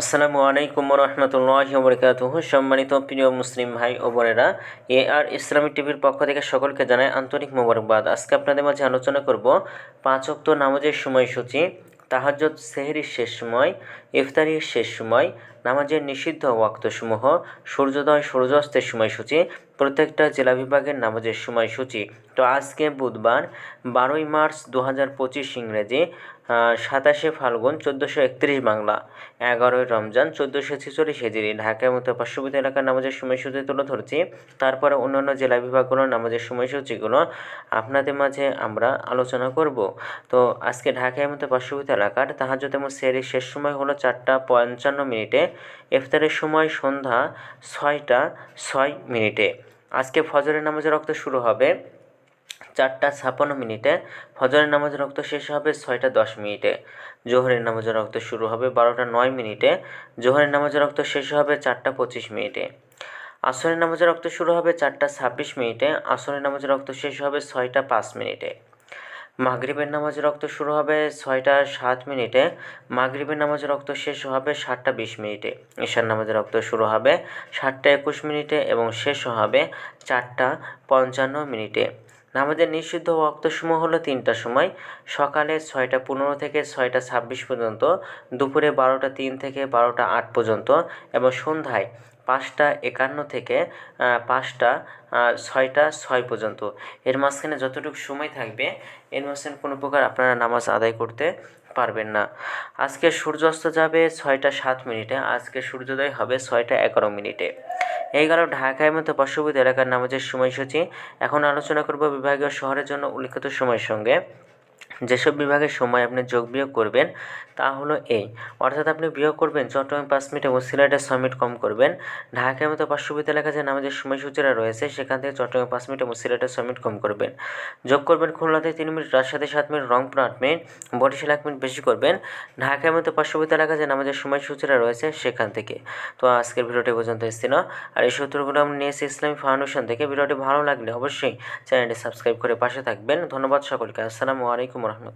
আসসালামু আলাইকুম রহমতুল্লাহ বরকাত সম্মানিত প্রিয় মুসলিম ভাই ও বোনেরা, এ আর ইসলামী টিভির পক্ষ থেকে সকলকে জানাই আন্তরিক মোবারকবাদ। আজকে আপনাদের মাঝে আলোচনা করব পাঁচ অক্ত নামাজের সময়সূচি তাহাজ্জত সেহরির শেষ সময়, ইফতারির শেষ সময়, নামাজের নিষিদ্ধ ওয়াক্তসমূহ, সূর্যোদয়, সূর্যাস্তের সময়সূচি, প্রত্যেকটা জেলা বিভাগের নামাজের সময়সূচি। তো আজকে বুধবার বারোই মার্চ দু হাজার পঁচিশ ইংরেজি সাতাশে ফাল্গুন চোদ্দোশো একত্রিশ বাংলা। এগারোই রমজান চোদ্দোশো ছেচল্লিশ হেজিরি। ঢাকার মতো পার্শ্ববর্তী এলাকার নামাজের সময়সূচি তুলে ধরছি। তারপরে অন্যান্য জেলা বিভাগগুলোর নামাজের সময়সূচিগুলো আপনাদের মাঝে আমরা আলোচনা করব। তো আজকে ঢাকার মতো পার্শ্ববর্তী এলাকার তাহাজত এবং সেরির শেষ সময় হলো চারটা পঞ্চান্ন মিনিটে। ইফতারের সময় সন্ধ্যা ছয়টা ছয় মিনিটে। আজকে ফজরের নামাজের রক্ত শুরু হবে। চারটা ছাপ্পান্ন মিনিটে। ফজরের নামাজের রক্ত শেষ হবে ছয়টা দশ মিনিটে। জোহরের নামাজের রক্ত শুরু হবে বারোটা নয় মিনিটে। জোহরের নামাজের রক্ত শেষ হবে চারটা পঁচিশ মিনিটে। আসরের নামাজের রক্ত শুরু হবে চারটা ছাব্বিশ মিনিটে। আসরের নামাজের রক্ত শেষ হবে ছয়টা পাঁচ মিনিটে। মাগরিবের নামাজের রক্ত শুরু হবে ছয়টা সাত মিনিটে। মাগরিবের নামাজের রক্ত শেষ হবে সাতটা বিশ মিনিটে। ঈশার নামাজের রক্ত শুরু হবে সাতটা একুশ মিনিটে এবং শেষ হবে চারটা পঞ্চান্ন মিনিটে। নামাজের নিষিদ্ধ ওয়াক্তসমূহ হলো তিনটা সময়, সকালে ছয়টা পনেরো থেকে ছয়টা ছাব্বিশ পর্যন্ত, দুপুরে বারোটা তিন থেকে বারোটা আট পর্যন্ত এবং সন্ধ্যায় পাঁচটা একান্ন থেকে পাঁচটা ছয়টা ছয় পর্যন্ত। এর মাঝখানে যতটুকু সময় থাকবে, এর মাঝখানে কোনো প্রকার আপনারা নামাজ আদায় করতে পারবেন না। আজকে সূর্যাস্ত যাবে ছয়টা সাত মিনিটে, আজকে সূর্যোদয় হবে ছয়টা এগারো মিনিটে। এই গেল ঢাকায় মতো পার্শ্ববর্তী এলাকার নামাজের সময়সূচি। এখন আলোচনা করব বিভাগীয় শহরের জন্য উল্লিখিত সময়ের সঙ্গে। যেসব বিভাগের সময় আপনি যোগ বিয়োগ করবেন, তা হলো এই অর্থাৎ আপনি বিয়োগ করবেন, চট্টগ্রাম পাঁচ মিনিট এবং সিলেটের ছয় মিনিট কম করবেন। ঢাকার মতো পার্শ্ববর্তী এলাকা যে নামাজের সময়সূচিরা রয়েছে, সেখান থেকে চট্টগ্রাম পাঁচ মিনিট এবং সিলেটের ছয় মিনিট কম করবেন। যোগ করবেন খুলনাতে তিন মিনিট রাজশাহী সাত মিনিট, রংপুর আট মিনিট, বরিশাল এক মিনিট বেশি করবেন। ঢাকার মতো পার্শ্ববর্তী এলাকা যে নামাজের সময়সূচিরা রয়েছে সেখান থেকে। তো আজকের ভিডিওটি পর্যন্ত এসেছিল আর এই সূত্রগুলো আমরা নিয়েছি ইসলামী ফাউন্ডেশন থেকে। ভিডিওটি ভালো লাগলে অবশ্যই চ্যানেলটি সাবস্ক্রাইব করে পাশে থাকবেন। ধন্যবাদ সকলকে। আসসালামু আলাইকুম রহমতুল্লাহ